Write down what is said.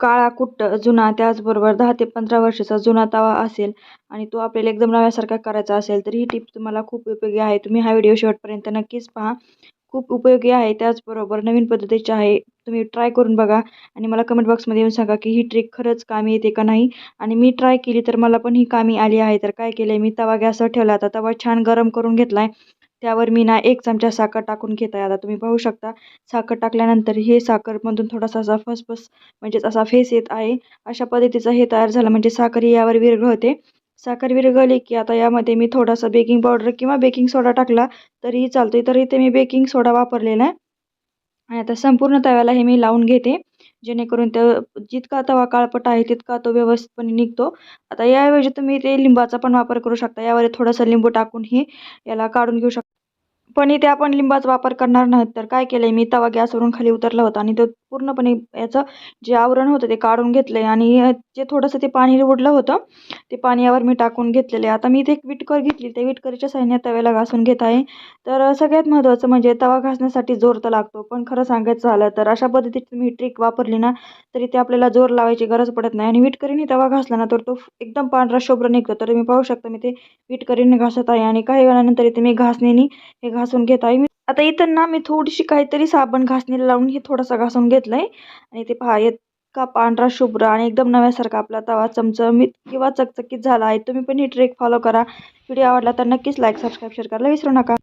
काळा कुट्ट जुना त्याचबरोबर दहा ते पंधरा वर्षाचा जुना तवा असेल आणि तो आपल्याला एकदम नव्यासारखा करायचा असेल तर ही टिप तुम्हाला खूप उपयोगी आहे. तुम्ही हा व्हिडिओ शेवटपर्यंत नक्कीच पहा. खूप उपयोगी आहे. त्याचबरोबर नवीन पद्धतीचे आहे. तुम्ही ट्राय करून बघा आणि मला कमेंट बॉक्समध्ये येऊन सांगा की ही ट्रिक खरंच कामी येते का नाही? आणि मी ट्राय केली तर मला पण ही कामी आली आहे. तर काय केलं आहे मी तवा गॅसवर ठेवला आता तवा छान गरम करून घेतला आहे त्यावर मी ना एक चमचा साखर टाकून घेत. आहे आता तुम्ही पाहू शकता साखर टाकल्यानंतर हे साखरमधून थोडासा असा फसफस म्हणजेच असा फेस येत आहे. अशा पद्धतीचं हे तयार झालं म्हणजे साखर यावर विरघळते. साखर विरघळली की आता यामध्ये मी थोडासा बेकिंग पावडर किंवा बेकिंग सोडा टाकला तरीही चालतो तर इथे मी बेकिंग सोडा वापरलेला आहे. आणि आता संपूर्ण तव्याला हे मी लावून घेते. जेणेकरून त्या जितका तवा काळपट आहे तितका तो व्यवस्थितपणे निघतो. आता याऐवजी तुम्ही ते लिंबाचा पण वापर करू शकता. यावर थोडासा लिंबू टाकूनही याला काढून घेऊ शकता. पण इथे आपण लिंबाचा वापर करणार नाहीत तर काय केलं आहे मी तवा गॅसवरून खाली उतरला होता आणि तो पूर्णपणे याचं जे आवरण होतं ते काढून घेतलं आहे आणि जे थोडंसं ते पाणी उडलं होतं ते पाणी यावर मी टाकून घेतलेले आहे. आता मी इथे एक विटकर घेतली. त्या विटकरीच्या साह्याने तव्याला घासून घेत आहे. तर सगळ्यात महत्त्वाचं म्हणजे तवा घासण्यासाठी जोर तर लागतो. पण खरं सांगायचं झालं तर अशा पद्धतीची तुम्ही ट्रिक वापरली ना तरी ते आपल्याला जोर लावायची गरज पडत नाही. आणि विटकरीने तवा घासला ना तर तो एकदम पांढरा शुभ्र निघतो. तर तुम्ही पाहू शकता मी ते विटकरीने घासत आहे. आणि काही वेळानंतर इथे मी घासणीने हे घासून घेत आहे. मी आता इथं ना मी थोडीशी काहीतरी साबण घासणीला लावून हे थोडासा घासून घेतलं आहे आणि ते पहा इतका पांढरा शुभ्र आणि एकदम नव्यासारखा आपला तवा चमचमीत किंवा चकचकीत झाला आहे. तुम्ही पण ही ट्रेक फॉलो करा. व्हिडिओ आवडला तर नक्कीच लाईक सबस्क्राईब शेअर करायला विसरू नका.